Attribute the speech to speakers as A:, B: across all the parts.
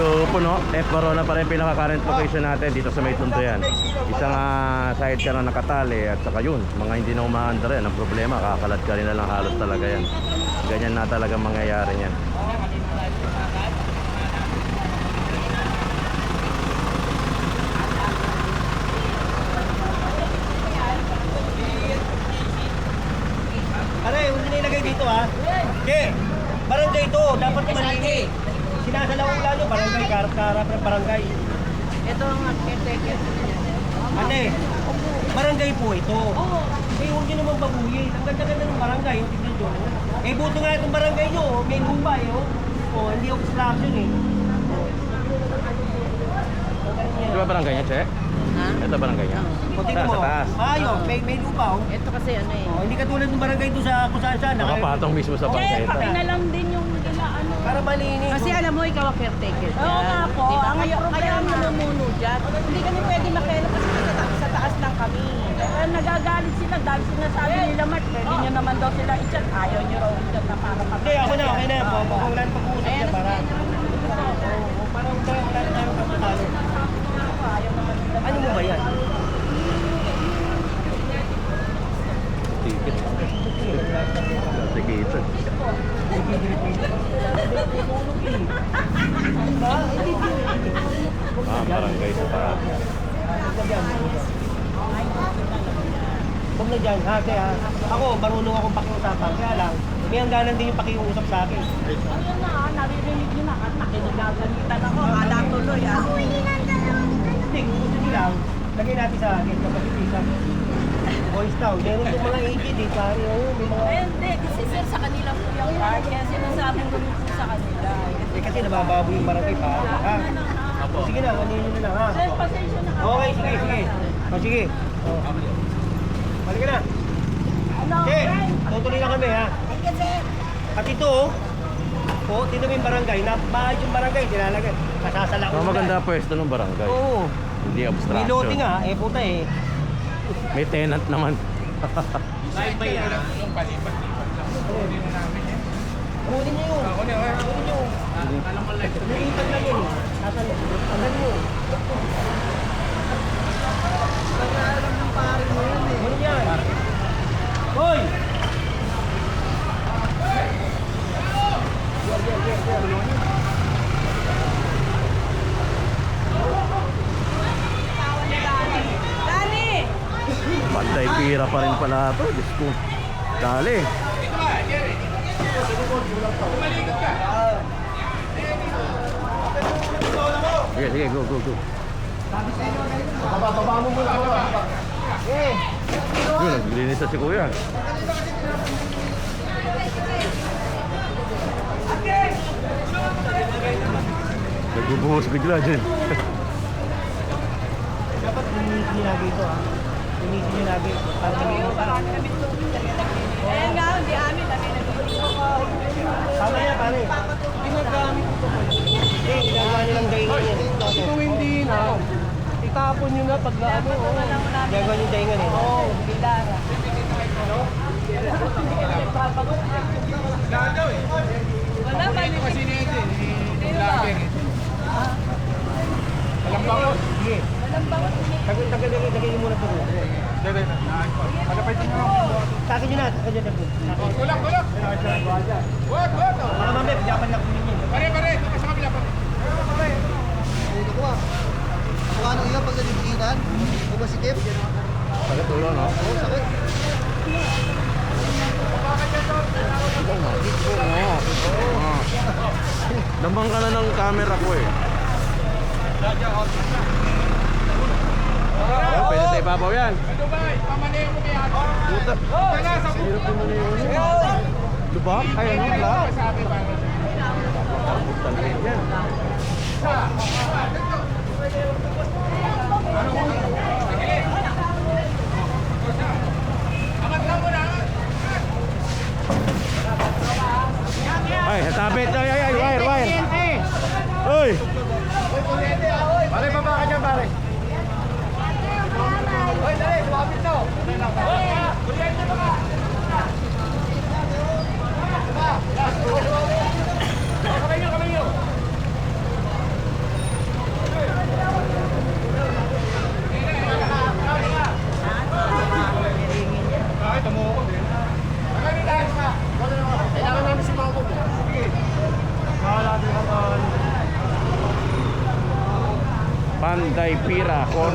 A: medyo puno. F Barona pa rin pinaka-current location natin dito sa may Tuntuyan. Isang uh, sidecar na nakatali at saka yun, mga hindi na umaandar yan. Ang problema, kakalat ka rin na lang halos talaga yan. Ganyan na talaga mangyayari yan.
B: Aray, huwag nyo ilagay dito ha. Ke, barangay ito. Dapat malinis. Sinasalaula nyo, barangay, karap-karap ng barangay.
C: Ito ang caretaker niya.
B: Ate, barangay po ito. Eh, huwag nyo naman babuyin. Ang ganda-ganda ng barangay, yung tignan nyo. Eh, buto nga itong barangay nyo, oh. may lupa eh. Oh, oh hindi obstruction eh.
A: Di ba barangay niya, Che?
C: Ha?
A: Ito barangay niya.
B: O, tingnan mo.
A: Sa taas.
B: Ayos, may, may lupa oh.
C: Ito kasi ano eh.
B: Oh, hindi katulad ng barangay doon sa kung saan saan. naka-
A: Nakapatong mismo sa barangay.
D: paki na lang din yung nila ano.
B: Para malinis.
C: Kasi alam ang caretaker dyan.
D: Oo nga po,
C: Di ba?
D: ang
C: Kaya,
D: problema-
C: kaya namumuno dyan. Hindi kami pwede makialam kasi sa, ta- sa taas lang kami.
D: Eh, nagagalit sila dahil sinasabi nila Mark, pwede nyo naman daw sila i-chat. Ayaw nyo raw i-chat na para
B: Hindi, ako na, okay na. Po, na pag-uusap niya para. Oo, para wala wala na tayong kapatalo. Ano mo ba yan?
A: Ticket. Ticket. Ah, barangay sa taas.
B: Huwag na dyan, ha? Kaya ako, marunong akong pakiusapan. Kaya lang, may hangganan din yung pakiusap sa akin.
D: Ayun na, ah, naririnig nyo na. At nakinagagalitan ako.
C: Kala tuloy ah.
B: Hindi, kung gusto nyo lang, lagay natin sa akin kapag isa. Boys Town. Meron yung mga agent eh, pare. Oo, may mga...
D: Hindi. Kasi sir, sa kanila po yung card. Kaya sinasabi ko rin po sa kanila.
B: Eh, kasi nabababo yung barangay pa. Ha? O, sige na, kanino na lang, ha?
D: Sir, pasensya na.
B: Okay, sige, sige. O, sige. O. Balik ka na.
D: Ano,
B: Okay,
D: friend?
B: tutuloy na kami, ha? At ito, oh. Po, tingnan mo yung barangay. Nabahay yung barangay, nilalagay. Kasasala
A: Oh, maganda pwesto ng barangay.
B: Oo.
A: Hindi
B: May
A: obstruction.
B: loading, ha? Eh, puta, eh.
A: May tenant naman.
B: Kunin niyo yun. Kunin niyo. May ipad lang yun. Nasa, tanggal niyo. Ano yan? Hoy!
C: Dani!
A: Panday pira pa rin pala ito. Diyos ko. Dali. Sige, sige, go, go, go.
B: Bababa mo muna. Eh,
A: Yun, naglinis na si kuya. Nagbubuhos bigla dyan.
B: dapat linisin niyo lagi ito, ha? Linisin niyo lagi. Para malinis.
D: Eh, nga, hindi amin. Kami nag-iisip
B: Tama yan, pare. Ginagamit ito po. Eh, ginagawa nilang daingan yan. Ito hindi na. Itapon nyo na pag ano. Ginagawa niyo daingan eh. Oo,
D: Bilara. Wala ba? Kasi
B: Sige. Tagal, tagal, tagal, tagal niyo muna ito. Takin nyo na, takin nyo na.
E: Tulak, tulak. Wag, wag.
B: Mamaya, pijapan lang po ninyo.
E: Pare, pare. Dito sa kabila, pare.
F: Ulo ko ah. Ano yun pag nalibigitan, o masikip,
A: Sakit ulo, no?
F: o sakit.
A: Oo. Damang ka na ng camera ko eh. Oh, pwede sa ibabaw yan.
E: Dubai, pamaneho mo kaya.
A: Puta.
E: Kaya sa
A: Hirap yung maneho niya. Lubak? Ay, ano? Lubak?
E: Puta lang
A: yan. Ay, natapit.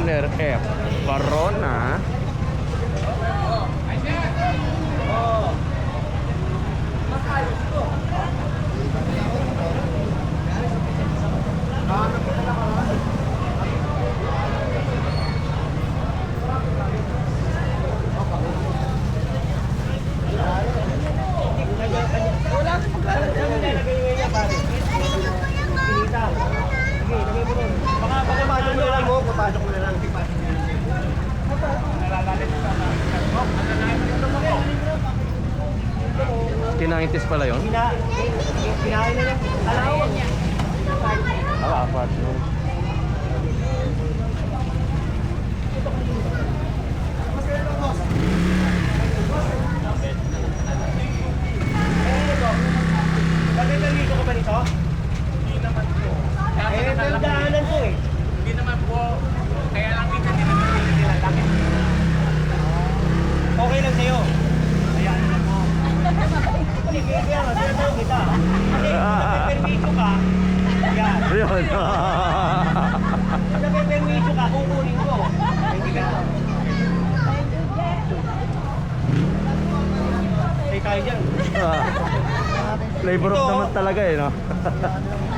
A: Pira, P90s pala yun?
B: Pina, pinahin na lang.
A: Alawan niya. Ala,
B: apart. Nagdadalito ko ba nito? Hindi naman po. Eh, nagdaanan ko eh.
E: Hindi naman po. Kaya lang kita din naman nila. Bakit?
B: Okay lang sa'yo. Na mo. Tinatawag kita. Kasi kung nagpe-permiso ka, yan.
A: Ayun.
B: Kung nagpe-permiso ka, kukunin ko. Hindi ka. Say tayo dyan.
A: Flavor of naman talaga eh, no?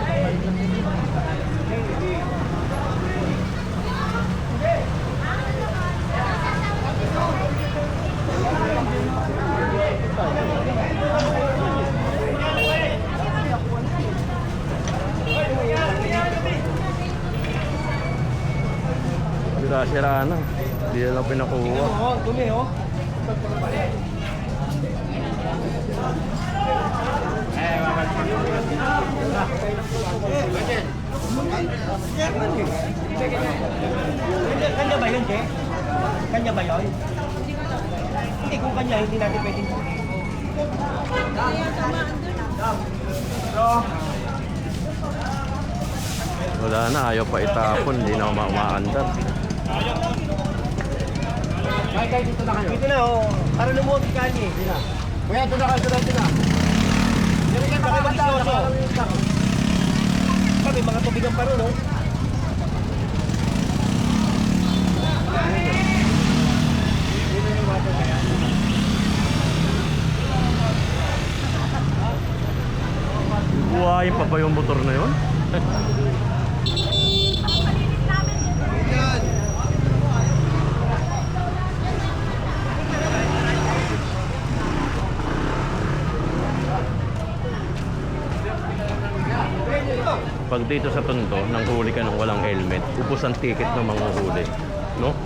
A: Sira-sira na. Hindi na lang pinakuha.
B: Dumi oh. Kanya, kanya ba yun, Che? Kanya ba yun? Hindi, kung kanya, hindi natin pwedeng
A: Wala na, ayaw pa itapon. Hindi na umaandar.
E: Kahit kayo dito na kayo.
B: Dito na, oh. Para lumuwag kanya, eh. Dito na.
E: Kuya, ito na kayo. Ito na, ito na. Dito kayo
B: Baka
E: makakanta.
B: mag-isyoso. Kami, mga tubigan pa rin, oh.
A: Buhayin pa ba yung motor na yun?
F: Yan.
A: Pag dito sa Tondo, nang huli ka ng walang helmet, ubos ang ticket ng mga huli. No?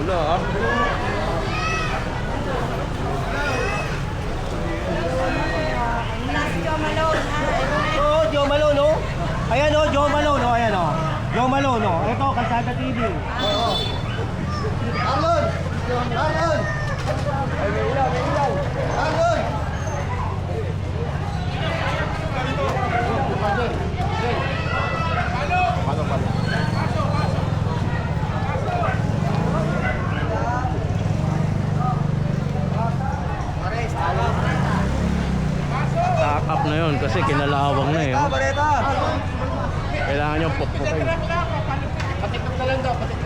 A: Wala ah.
B: Oo, Joe Malone, no? Ayan, oh, Joe Malone, no? Ayan, oh. Joe Malone, no? Ito, Kalsada TV.
F: Arlon! Arlon! Arlon!
A: Stack up na yun kasi kinalawang na eh. oh. Kailangan yung pukpukin.
E: Patikot na lang daw. Patikot.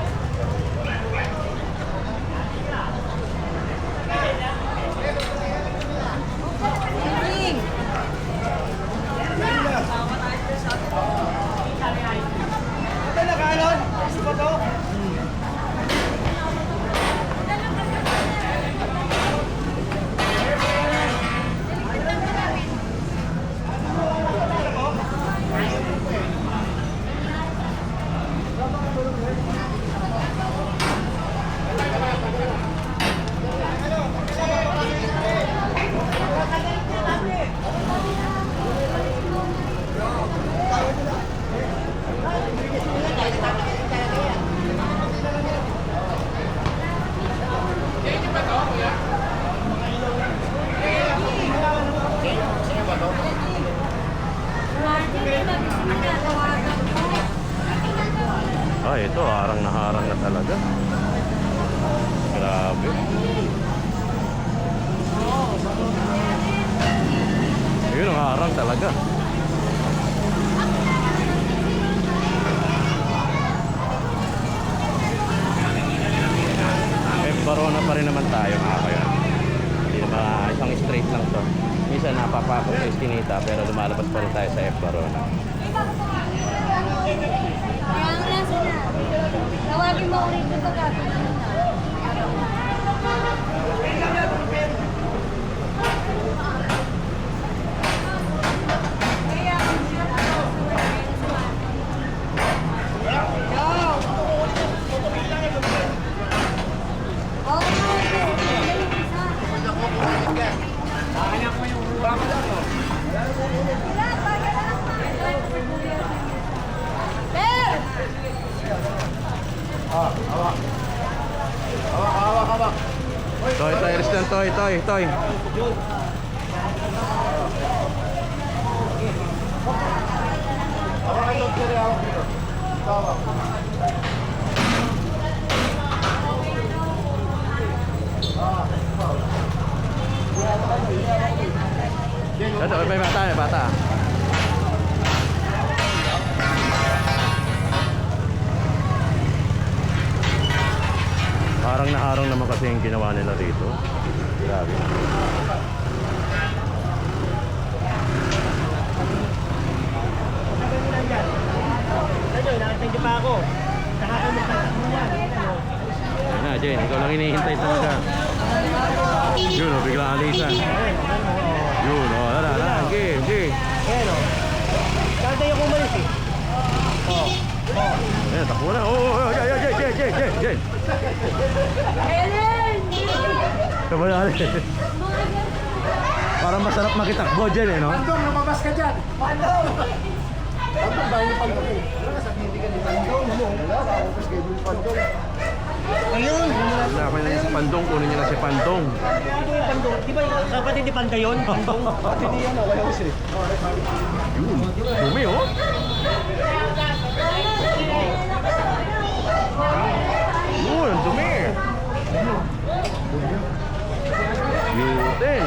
A: Ayun, ang harang talaga. Eh, Barona pa rin naman tayo mga kayo. Hindi naman isang straight lang to. Minsan napapakot sa Eskinita pero lumalabas pa rin tayo sa F Barona.
G: Kaya ang nasa na. Tawagin mo ulit ito gagawin mo na. Oo,
A: Toy, toy, restan, toy, toy, toy.
E: Hawakan yung kiri, hawak dito. Hawak.
A: Ito, may bata, may bata. Harang na harang naman kasi yung ginawa nila dito. Grabe.
B: Niyo pa ako. Nakakamusta sa yan.
A: Ayun na, Jen, ikaw lang hinihintay talaga. Yun, oh, bigla alisan. Yun, oh, wala, wala. Okay, okay.
B: Ayan o. Nakatay ako umalis eh. Oh. Oh.
A: Ayan, takbo na. Oh, oh, oh, Jen, Jen, Jen, Jen, Jen, Jen.
G: Ellen!
A: Tama na, Parang masarap makitakbo, Jen, eh, no?
E: Pandong, lumabas ka dyan. Pandong! Pandong, bahay ni Pandong eh. Wala ka sa pinitigan ni Pandong. Ano? Wala, kakupos kayo ni Pandong.
B: Ayun.
A: Wala ko na si Pandong, kunin niya na si Pandong.
B: Ito yung pandong. Di ba yung kapatid ni Panda yun? Pandong.
E: Pati ni ano, wala ko siya.
A: Yun, dumi, oh. Yun, dumi. Yutin.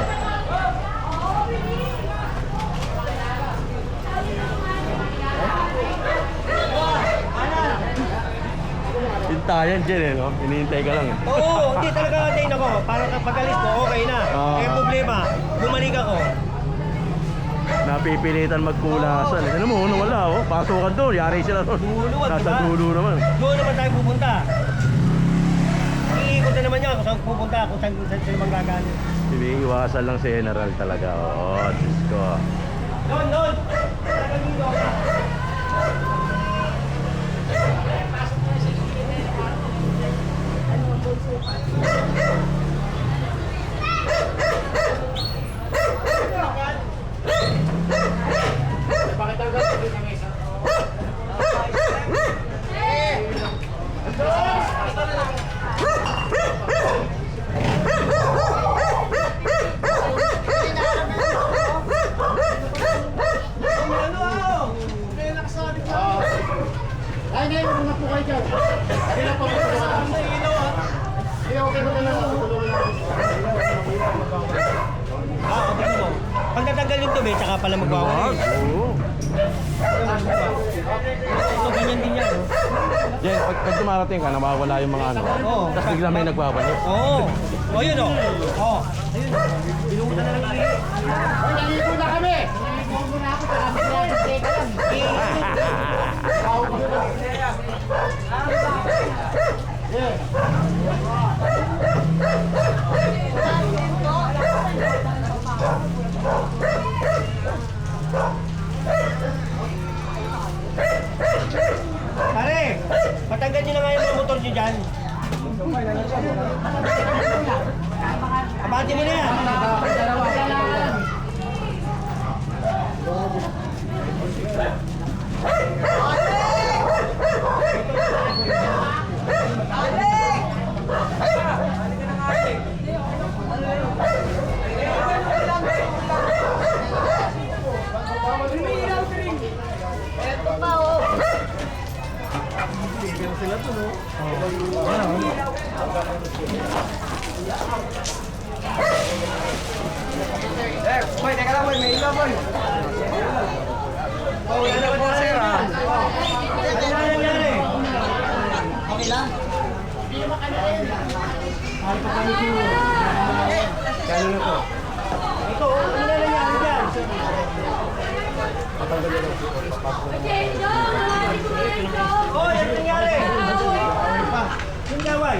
A: Hintayan dyan eh, no? Hinihintay ka lang eh.
B: Oo, hindi talaga antayin ako. Para kapag alis ko, okay na.
A: Ah.
B: Eh problema, bumalik ako.
A: Napipilitan magkulasan. eh. Ano mo, ano wala oh. Pasukan doon, yari sila doon.
B: Dulo, wag
A: Nasa
B: diba?
A: dulo naman.
B: Doon naman tayo pupunta. Iikot na naman niya kung saan pupunta, kung saan, saan sila manggagaling.
A: Iniiwasan lang si General talaga. Oo, oh, Diyos ko.
B: Doon, doon!
E: Pakitanggal sa mesa. Ay, hindi, huwag na po kayo dyan. Hindi na po kayo dyan. Hindi, okay mo na lang. Tutulungan natin.
B: Ah, kapatid mo. Yung dumi, tsaka pala magwawali.
A: Oo.
B: So, ganyan din yan. oh.
A: Jen, pag, pag dumarating ka, nawawala yung mga ano.
B: Oo.
A: Tapos bigla may nagbabalik.
B: Oo. Oh. O, yun o. Oh. Ayun. Binuhutan na lang.
E: Hoy, naliligo na kami! Naliligo muna ako. Ako na teka lang. Tawag ko na. Yeah.
B: Pare, patanggal nyo na nga yung mga motor nyo dyan. Abati mo na yan.
G: Ito
F: sila to, no?
B: Eh, boy, teka lang, boy. May ilaw, boy. Oh, wala na po, sir, ah. Ano na nangyari?
F: Okay lang?
B: Kano na to? Ito, oh, ano na nangyari dyan? Oh, ano nangyari? Yung gaway?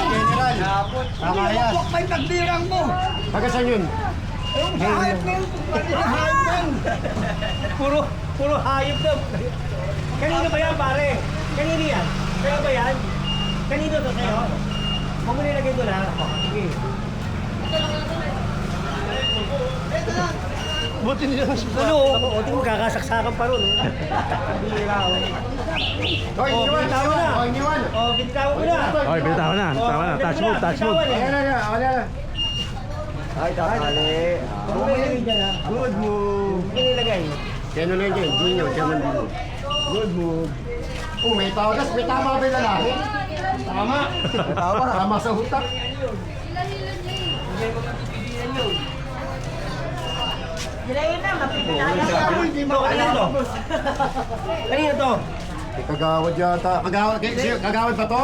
E: Kamayas, General. Kamayas.
F: May tagdirang mo!
E: Taga saan yun?
F: Hayop na yun! Hayop na yun!
B: Puro, puro hayop na. Kanino ba yan, pare? Kanino yan? Sa'yo ba yan? Kanino to sa'yo? Huwag mo nilagay doon, ha? Sige.
E: Buti nila na
B: Ano? O, di mo kakasaksakan pa ron. oh. Bihira, oh.
E: Hoy,
B: Oh,
E: iniwan,
B: bitaw na.
E: Hoy, iniwan.
B: O, binitawan mo na.
A: Okay, bitaw na. Bitaw na. Touch move, touch move.
B: Eh.
E: Ayan na, ayan na, ayan na.
F: Ay,
B: ha?
E: Good move.
B: Mo nilagay.
E: Keno lang dyan, Gino, Chairman Gino. Good move. Oh, may tawagas, may tama ba yung lalaki?
B: Tama.
E: Tama, tama sa hutak.
C: Hilayin na, mapipinaya.
B: Ito, kanino to? Kanino to?
E: May kagawad yata. Kagawad, kay- kagawad ba to?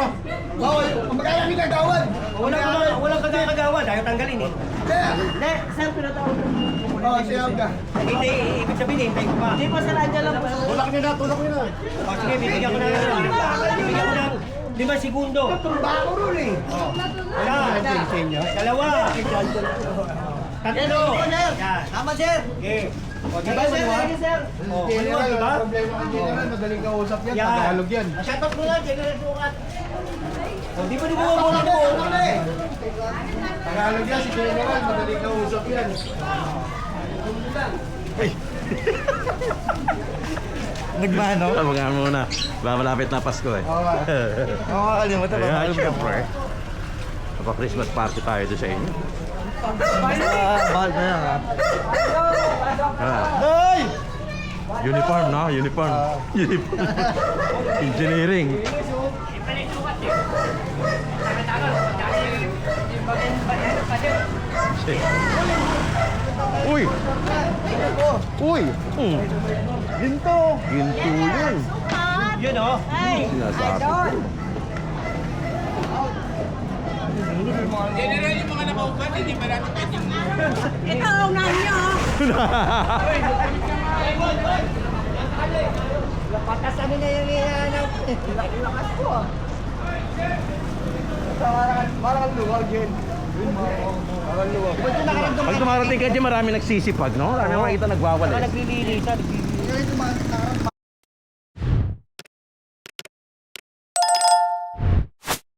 F: Bawal! Magkaya ni kagawad!
B: Walang, walang, walang kagagawa. Ayaw tanggalin, eh.
C: Hindi, sir, pinatawag ko.
F: Oh, siyam ka.
B: Hindi, ibig sabihin, hintay ko pa.
C: Hindi po sa radyo lang po.
E: Tulak nyo na, tulak nyo na.
B: O, sige, bibigyan ko ng, bibigyan ko ng lima segundo.
F: Tumba ako ron eh.
B: Isa, dalawa, tatlo. Yan.
F: Tama, sir!
B: Okay. O, di ba,
F: Tama, sir. Thank you, sir.
B: O, dalawa, di ba?
E: Problema kay General, madaling kausap yan.
B: Yan.
E: Tagalog yan.
B: Shoutout mo lang, General Sukat. O, di ba di mo mo
F: Tama,
B: mo?
F: tama eh!
E: Tagalog yan, si General, madaling kausap yan.
A: Nagmano? Tama nga muna. Baka malapit na Pasko eh.
E: Oo. Oo, kalimutan
A: Ayan, syempre. Papa-Christmas party tayo doon sa inyo.
F: Bahal na yan, ha?
A: Ah.
E: Hoy!
A: Uniform na, uniform. Uniform. Engineering. Uy!
E: Uy!
A: Mm.
E: Ginto!
A: Ginto yun.
B: Yun, o.
A: Sinasabi.
C: Ito, unahin niyo.
F: Patas kami na yung hinahanap. Lakas ko ah. Parang luwag yun. Parang luwag.
A: Pag dumarating ka dyan, marami nagsisipag, no? Marami makikita
B: naglilinisan.
F: Kaya ito mga